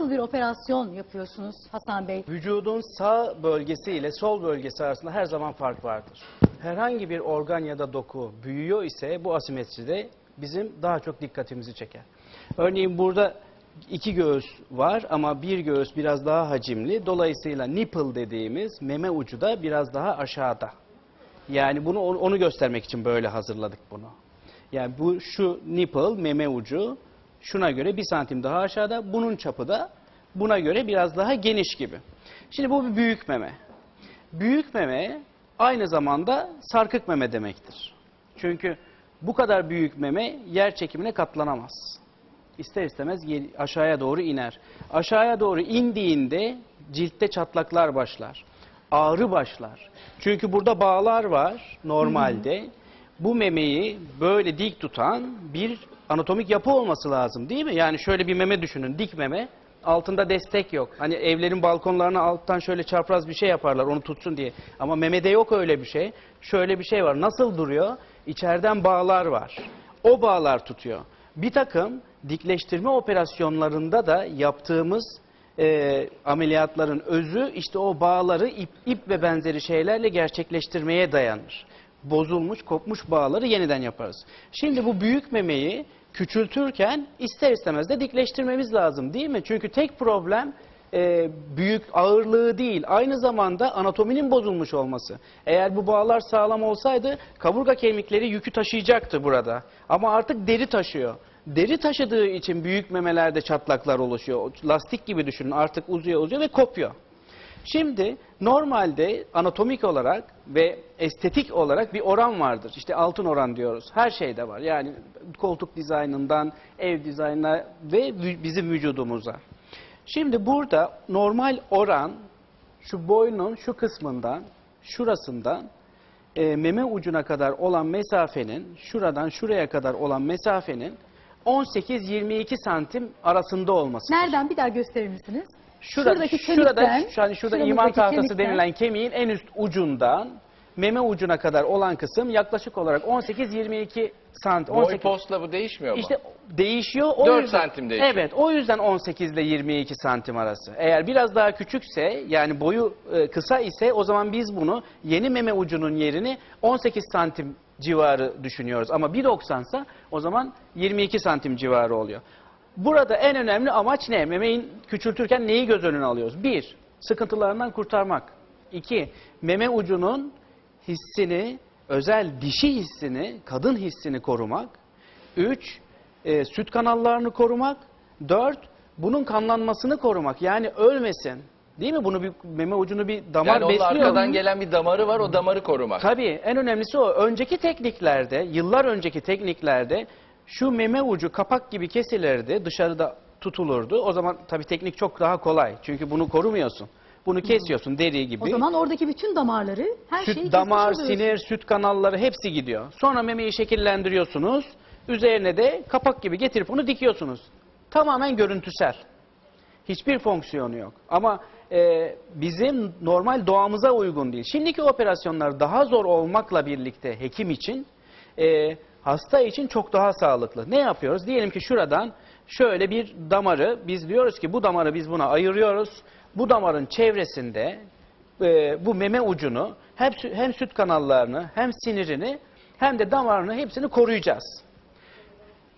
Nasıl bir operasyon yapıyorsunuz Hasan Bey? Vücudun sağ bölgesi ile sol bölgesi arasında her zaman fark vardır. Herhangi bir organ ya da doku büyüyor ise bu asimetride bizim daha çok dikkatimizi çeker. Örneğin burada iki göğüs var ama bir göğüs biraz daha hacimli. Dolayısıyla nipple dediğimiz meme ucu da biraz daha aşağıda. Yani bunu onu göstermek için böyle hazırladık bunu. Yani bu şu nipple meme ucu şuna göre bir santim daha aşağıda. Bunun çapı da buna göre biraz daha geniş gibi. Şimdi bu bir büyük meme. Büyük meme aynı zamanda sarkık meme demektir. Çünkü bu kadar büyük meme yer çekimine katlanamaz. İster istemez aşağıya doğru iner. Aşağıya doğru indiğinde ciltte çatlaklar başlar. Ağrı başlar. Çünkü burada bağlar var normalde. Bu memeyi böyle dik tutan bir anatomik yapı olması lazım değil mi? Yani şöyle bir meme düşünün, dik meme. Altında destek yok. Hani evlerin balkonlarına alttan şöyle çapraz bir şey yaparlar onu tutsun diye. Ama memede yok öyle bir şey. Şöyle bir şey var. Nasıl duruyor? İçeriden bağlar var. O bağlar tutuyor. Bir takım dikleştirme operasyonlarında da yaptığımız e, ameliyatların özü işte o bağları ip, ip ve benzeri şeylerle gerçekleştirmeye dayanır. Bozulmuş, kopmuş bağları yeniden yaparız. Şimdi bu büyük memeyi küçültürken ister istemez de dikleştirmemiz lazım değil mi? Çünkü tek problem e, büyük ağırlığı değil, aynı zamanda anatominin bozulmuş olması. Eğer bu bağlar sağlam olsaydı kaburga kemikleri yükü taşıyacaktı burada. Ama artık deri taşıyor. Deri taşıdığı için büyük memelerde çatlaklar oluşuyor. Lastik gibi düşünün artık uzuyor uzuyor ve kopuyor. Şimdi normalde anatomik olarak ve estetik olarak bir oran vardır. İşte altın oran diyoruz. Her şeyde var. Yani koltuk dizaynından ev dizaynına ve bizim vücudumuza. Şimdi burada normal oran şu boynun şu kısmından, şurasından e, meme ucuna kadar olan mesafenin, şuradan şuraya kadar olan mesafenin 18-22 santim arasında olması. Nereden bir daha gösterir misiniz? Şurada, Şuradaki şurada, kemikten, şu- hani şurada iman tahtası kemikten. denilen kemiğin en üst ucundan meme ucuna kadar olan kısım yaklaşık olarak 18-22 santim. Boy 18 postla bu değişmiyor mu? İşte değişiyor. O 4 yüzden- santim değişiyor. Evet, o yüzden 18 ile 22 santim arası. Eğer biraz daha küçükse, yani boyu e, kısa ise o zaman biz bunu yeni meme ucunun yerini 18 santim civarı düşünüyoruz. Ama 1.90 ise o zaman 22 santim civarı oluyor. Burada en önemli amaç ne? Memeyi küçültürken neyi göz önüne alıyoruz? Bir, sıkıntılarından kurtarmak. İki, meme ucunun hissini, özel dişi hissini, kadın hissini korumak. Üç, e, süt kanallarını korumak. Dört, bunun kanlanmasını korumak. Yani ölmesin. Değil mi? Bunu bir meme ucunu bir damar yani besliyor. arkadan gelen bir damarı var o damarı korumak. Tabii en önemlisi o. Önceki tekniklerde, yıllar önceki tekniklerde şu meme ucu kapak gibi kesilirdi, dışarıda tutulurdu. O zaman tabii teknik çok daha kolay. Çünkü bunu korumuyorsun. Bunu kesiyorsun deri gibi. O zaman oradaki bütün damarları, her şeyi Süt, kesmiş damar, sinir, süt kanalları hepsi gidiyor. Sonra memeyi şekillendiriyorsunuz. Üzerine de kapak gibi getirip onu dikiyorsunuz. Tamamen görüntüsel. Hiçbir fonksiyonu yok. Ama e, bizim normal doğamıza uygun değil. Şimdiki operasyonlar daha zor olmakla birlikte hekim için, e, hasta için çok daha sağlıklı. Ne yapıyoruz? Diyelim ki şuradan şöyle bir damarı, biz diyoruz ki bu damarı biz buna ayırıyoruz. Bu damarın çevresinde e, bu meme ucunu hem, hem süt kanallarını hem sinirini hem de damarını hepsini koruyacağız.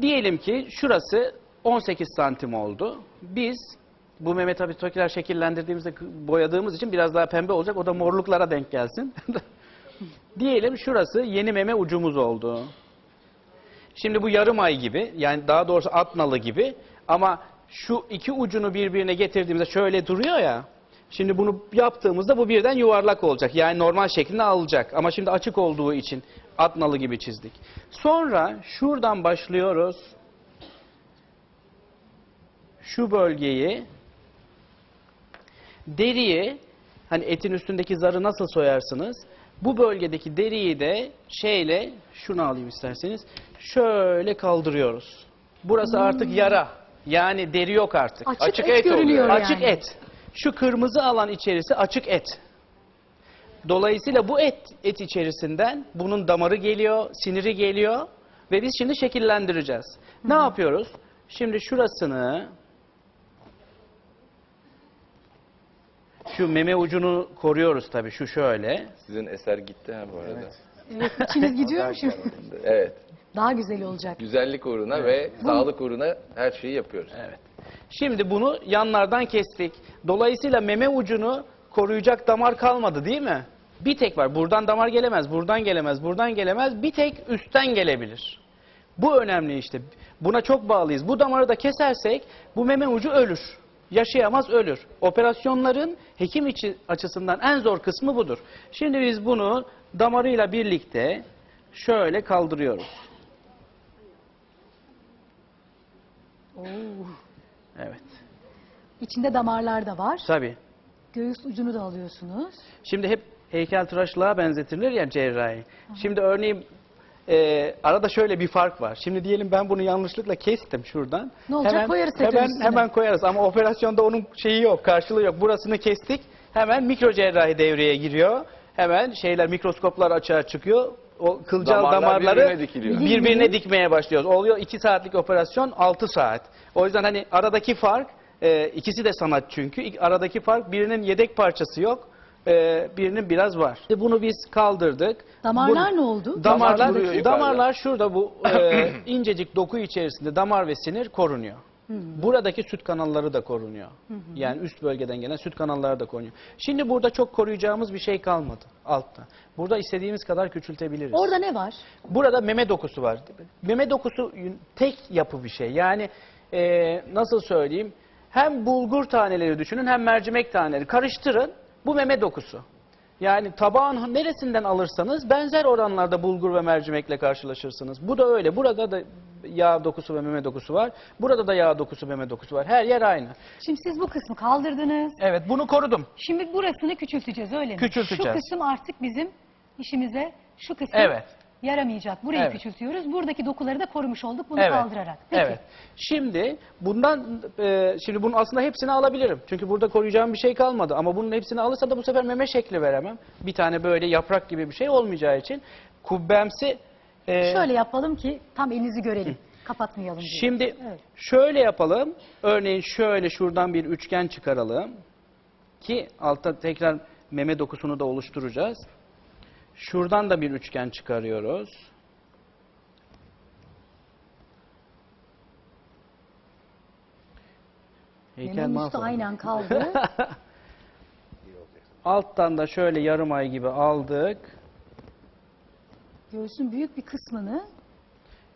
Diyelim ki şurası 18 santim oldu. Biz bu meme tabii tokiler şekillendirdiğimizde boyadığımız için biraz daha pembe olacak. O da morluklara denk gelsin. Diyelim şurası yeni meme ucumuz oldu. Şimdi bu yarım ay gibi yani daha doğrusu at nalı gibi ama şu iki ucunu birbirine getirdiğimizde şöyle duruyor ya. Şimdi bunu yaptığımızda bu birden yuvarlak olacak. Yani normal şeklini alacak. Ama şimdi açık olduğu için at nalı gibi çizdik. Sonra şuradan başlıyoruz. Şu bölgeyi deriyi hani etin üstündeki zarı nasıl soyarsınız? Bu bölgedeki deriyi de şeyle şunu alayım isterseniz. Şöyle kaldırıyoruz. Burası artık yara. Yani deri yok artık. Açık, et, görünüyor yani. Açık et. Şu kırmızı alan içerisi açık et. Dolayısıyla bu et et içerisinden bunun damarı geliyor, siniri geliyor ve biz şimdi şekillendireceğiz. Ne yapıyoruz? Şimdi şurasını Şu meme ucunu koruyoruz tabii. Şu şöyle. Sizin eser gitti ha bu arada. Evet, içiniz gidiyor mu şimdi? Evet. Daha güzel olacak. Güzellik uğruna ve sağlık uğruna her şeyi yapıyoruz. Evet. Şimdi bunu yanlardan kestik. Dolayısıyla meme ucunu koruyacak damar kalmadı değil mi? Bir tek var. Buradan damar gelemez, buradan gelemez, buradan gelemez. Bir tek üstten gelebilir. Bu önemli işte. Buna çok bağlıyız. Bu damarı da kesersek bu meme ucu ölür. Yaşayamaz ölür. Operasyonların hekim içi açısından en zor kısmı budur. Şimdi biz bunu damarıyla birlikte şöyle kaldırıyoruz. Oo. Evet. İçinde damarlar da var. Tabii. Göğüs ucunu da alıyorsunuz. Şimdi hep heykeltıraşlığa benzetilir ya cerrahi. Şimdi örneğin e, arada şöyle bir fark var. Şimdi diyelim ben bunu yanlışlıkla kestim şuradan. Ne olacak? Koyarız tekrar hemen, üstüne. hemen koyarız ama operasyonda onun şeyi yok, karşılığı yok. Burasını kestik. Hemen mikro cerrahi devreye giriyor. Hemen şeyler mikroskoplar açığa çıkıyor. O kılcal Damarlar damarları birbirine dikiliyor. birbirine dikmeye başlıyoruz. Oluyor 2 saatlik operasyon 6 saat. O yüzden hani aradaki fark e, ikisi de sanat çünkü. Aradaki fark birinin yedek parçası yok. E, birinin biraz var. Bunu biz kaldırdık. Damarlar Bu- ne oldu? Damarlar, yukarıda. damarlar şurada bu e, incecik doku içerisinde damar ve sinir korunuyor. Buradaki süt kanalları da korunuyor. Yani üst bölgeden gelen süt kanalları da korunuyor. Şimdi burada çok koruyacağımız bir şey kalmadı altta. Burada istediğimiz kadar küçültebiliriz. Orada ne var? Burada meme dokusu var. Meme dokusu tek yapı bir şey. Yani e, nasıl söyleyeyim? Hem bulgur taneleri düşünün hem mercimek taneleri. Karıştırın. Bu meme dokusu. Yani tabağın neresinden alırsanız benzer oranlarda bulgur ve mercimekle karşılaşırsınız. Bu da öyle. Burada da yağ dokusu ve meme dokusu var. Burada da yağ dokusu meme dokusu var. Her yer aynı. Şimdi siz bu kısmı kaldırdınız. Evet bunu korudum. Şimdi burasını küçülteceğiz öyle mi? Küçülteceğiz. Şu kısım artık bizim işimize şu kısım Evet. Yaramayacak. Burayı Evet. küçültüyoruz. Buradaki dokuları da korumuş olduk bunu kaldırarak. Peki. Evet. Şimdi bundan e, şimdi bunun aslında hepsini alabilirim. Çünkü burada koruyacağım bir şey kalmadı. Ama bunun hepsini alırsa da bu sefer meme şekli veremem. Bir tane böyle yaprak gibi bir şey olmayacağı için kubbemsi e, Şöyle yapalım ki tam elinizi görelim. Kapatmayalım diye. Şimdi Evet. şöyle yapalım. Örneğin şöyle şuradan bir üçgen çıkaralım. Ki altta tekrar meme dokusunu da oluşturacağız. Şuradan da bir üçgen çıkarıyoruz. Heykel mahvoldu. aynen kaldı. Alttan da şöyle yarım ay gibi aldık. Göğsün büyük bir kısmını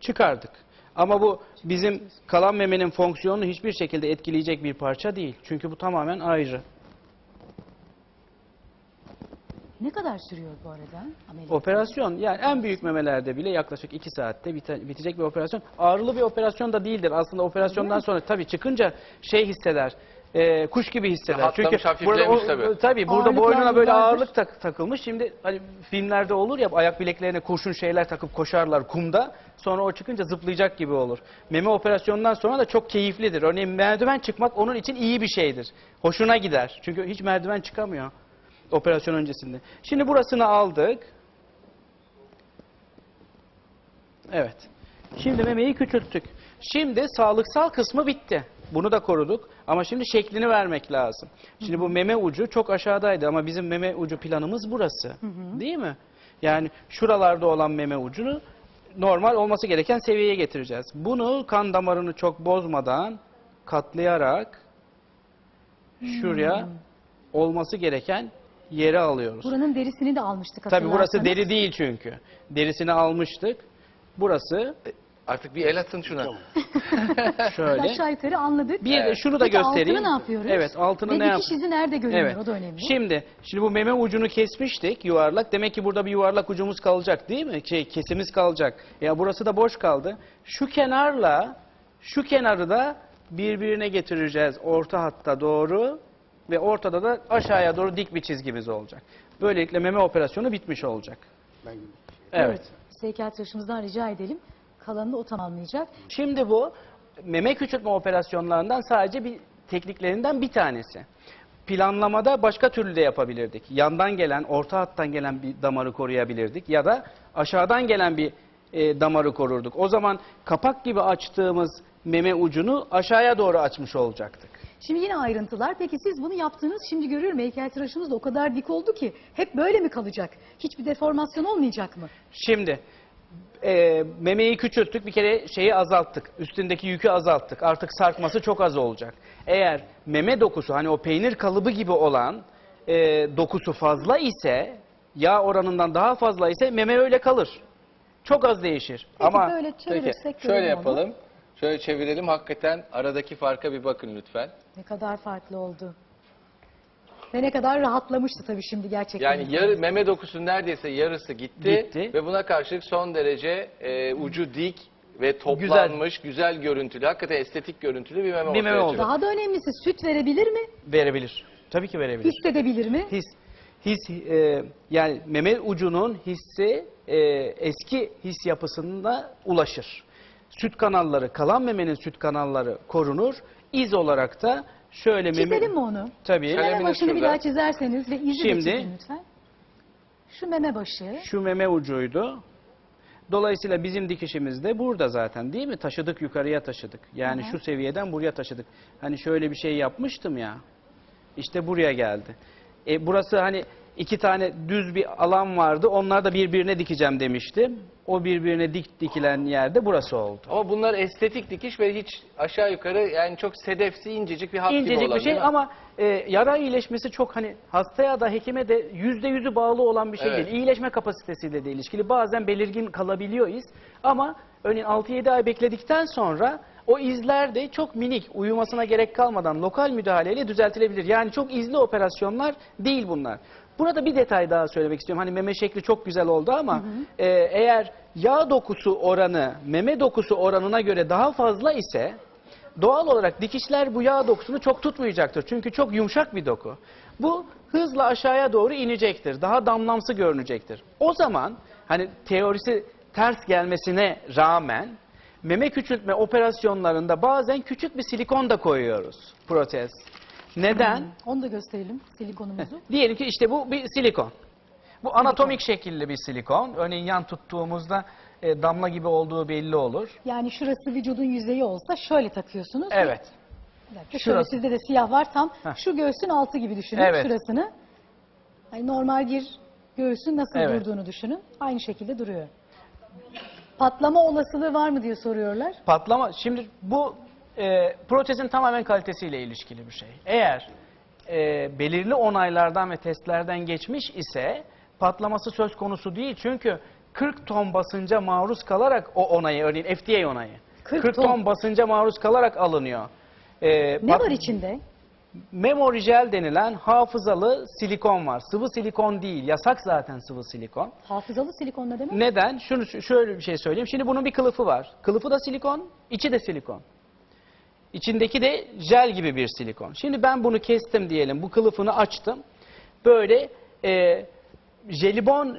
çıkardık. Ama bu bizim kalan memenin fonksiyonunu hiçbir şekilde etkileyecek bir parça değil. Çünkü bu tamamen ayrı. Ne kadar sürüyor bu arada ameliyat? Operasyon yani en büyük memelerde bile yaklaşık 2 saatte bite- bitecek bir operasyon. Ağrılı bir operasyon da değildir. Aslında operasyondan sonra tabii çıkınca şey hisseder. e, kuş gibi hisseder. Rahatlamış, Çünkü burada, o- tabii. tabii burada Ağırlıklar boynuna böyle vardır. ağırlık tak- takılmış. Şimdi hani filmlerde olur ya ayak bileklerine kurşun şeyler takıp koşarlar kumda. Sonra o çıkınca zıplayacak gibi olur. Meme operasyonundan sonra da çok keyiflidir. Örneğin merdiven çıkmak onun için iyi bir şeydir. Hoşuna gider. Çünkü hiç merdiven çıkamıyor operasyon öncesinde. Şimdi burasını aldık. Evet. Şimdi memeyi küçülttük. Şimdi sağlıksal kısmı bitti. Bunu da koruduk. Ama şimdi şeklini vermek lazım. Şimdi bu meme ucu çok aşağıdaydı ama bizim meme ucu planımız burası. Değil mi? Yani şuralarda olan meme ucunu normal olması gereken seviyeye getireceğiz. Bunu kan damarını çok bozmadan katlayarak şuraya olması gereken yere alıyoruz. Buranın derisini de almıştık Tabii burası deri değil çünkü. Derisini almıştık. Burası Artık bir el atın şuna. şöyle. Aşağı yukarı anladık. Bir de şunu da Peki göstereyim. altını ne yapıyoruz? Evet, altını Ve ne yap? dikiş izi nerede görünüyor? Evet. O da önemli. Şimdi şimdi bu meme ucunu kesmiştik yuvarlak. Demek ki burada bir yuvarlak ucumuz kalacak değil mi? Şey, kesimiz kalacak. Ya burası da boş kaldı. Şu kenarla şu kenarı da birbirine getireceğiz orta hatta doğru ve ortada da aşağıya doğru dik bir çizgimiz olacak. Böylelikle meme operasyonu bitmiş olacak. Evet. Biz heykeltıraşımızdan rica edelim. Kalanını o tamamlayacak. Şimdi bu meme küçültme operasyonlarından sadece bir tekniklerinden bir tanesi. Planlamada başka türlü de yapabilirdik. Yandan gelen, orta hattan gelen bir damarı koruyabilirdik ya da aşağıdan gelen bir e, damarı korurduk. O zaman kapak gibi açtığımız meme ucunu aşağıya doğru açmış olacaktık. Şimdi yine ayrıntılar. Peki siz bunu yaptınız. Şimdi görüyorum heykeltıraşımız da o kadar dik oldu ki hep böyle mi kalacak? Hiçbir deformasyon olmayacak mı? Şimdi e, memeyi küçülttük bir kere şeyi azalttık. Üstündeki yükü azalttık. Artık sarkması çok az olacak. Eğer meme dokusu hani o peynir kalıbı gibi olan e, dokusu fazla ise yağ oranından daha fazla ise meme öyle kalır. Çok az değişir. Peki Ama böyle Peki çevirirsek şöyle görelim onu. yapalım. Şöyle çevirelim. Hakikaten aradaki farka bir bakın lütfen. Ne kadar farklı oldu. Ve ne kadar rahatlamıştı tabii şimdi gerçekten. Yani yarı, meme dokusunun neredeyse yarısı gitti, Gitti. ve buna karşılık son derece e, ucu dik ve toplanmış, güzel, görüntülü, hakikaten estetik görüntülü bir meme Bir ortaya meme oldu. çıktı. Daha da önemlisi süt verebilir mi? verebilir. Tabii ki verebilir. Hissedebilir mi? His, his e, yani meme ucunun hissi e, eski his yapısında ulaşır. Süt kanalları, kalan memenin süt kanalları korunur. İz olarak da şöyle meme... Çizelim mi onu? Tabii. Şöyle- Meme Kaleminiz başını bir şurada. daha çizerseniz ve izi de Şimdi- çizin lütfen. Şu meme başı. Şu meme ucuydu. Dolayısıyla bizim dikişimiz de burada zaten değil mi? Taşıdık yukarıya taşıdık. Yani Hı hı. şu seviyeden buraya taşıdık. Hani şöyle bir şey yapmıştım ya. İşte buraya geldi. E, burası hani iki tane düz bir alan vardı. Onlar da birbirine dikeceğim demiştim. O birbirine dik dikilen yerde burası oldu. Ama bunlar estetik dikiş ve hiç aşağı yukarı yani çok sedefsi incecik bir hat gibi İncecik olan. bir şey değil mi? ama e, yara iyileşmesi çok hani hastaya da hekime de yüzde yüzü bağlı olan bir şey Evet. değil. İyileşme kapasitesiyle de ilişkili. Bazen belirgin kalabiliyor iz ama örneğin 6-7 ay bekledikten sonra o izler de çok minik uyumasına gerek kalmadan lokal müdahaleyle düzeltilebilir. Yani çok izli operasyonlar değil bunlar. Burada bir detay daha söylemek istiyorum. Hani meme şekli çok güzel oldu ama e, eğer yağ dokusu oranı meme dokusu oranına göre daha fazla ise Doğal olarak dikişler bu yağ dokusunu çok tutmayacaktır. Çünkü çok yumuşak bir doku. Bu hızla aşağıya doğru inecektir. Daha damlamsı görünecektir. O zaman hani teorisi ters gelmesine rağmen meme küçültme operasyonlarında bazen küçük bir silikon da koyuyoruz protez. Neden? Onu da gösterelim silikonumuzu. Diyelim ki işte bu bir silikon. Bu anatomik şekilli bir silikon. Örneğin yan tuttuğumuzda e, damla gibi olduğu belli olur. Yani şurası vücudun yüzeyi olsa şöyle takıyorsunuz. Evet. Bir dakika, şöyle Şurası. sizde de siyah var tam. Heh. Şu göğsün altı gibi düşünün Evet. şurasını. Hani normal bir göğsün nasıl Evet. durduğunu düşünün. Aynı şekilde duruyor. Patlama olasılığı var mı diye soruyorlar. Patlama, şimdi bu e, protezin tamamen kalitesiyle ilişkili bir şey. Eğer e, belirli onaylardan ve testlerden geçmiş ise patlaması söz konusu değil. Çünkü 40 ton basınca maruz kalarak o onayı, örneğin FDA onayı, 40 40, ton. ton basınca maruz kalarak alınıyor. E, Ne var içinde? Memory gel denilen hafızalı silikon var. Sıvı silikon değil, yasak zaten sıvı silikon. Hafızalı silikon ne demek? Neden? Şunu şöyle bir şey söyleyeyim. Şimdi bunun bir kılıfı var. Kılıfı da silikon, içi de silikon. İçindeki de jel gibi bir silikon. Şimdi ben bunu kestim diyelim. Bu kılıfını açtım. Böyle e, jelibon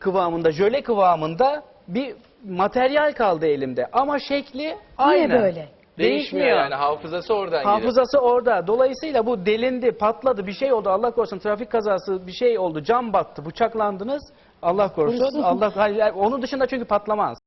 kıvamında, jöle kıvamında bir materyal kaldı elimde. Ama şekli aynı. böyle? Değişmiyor yani hafızası oradan. Hafızası orada. Dolayısıyla bu delindi, patladı, bir şey oldu. Allah korusun trafik kazası bir şey oldu. Cam battı, bıçaklandınız. Allah korusun. Korusun. Allah hayır, onun dışında çünkü patlamaz.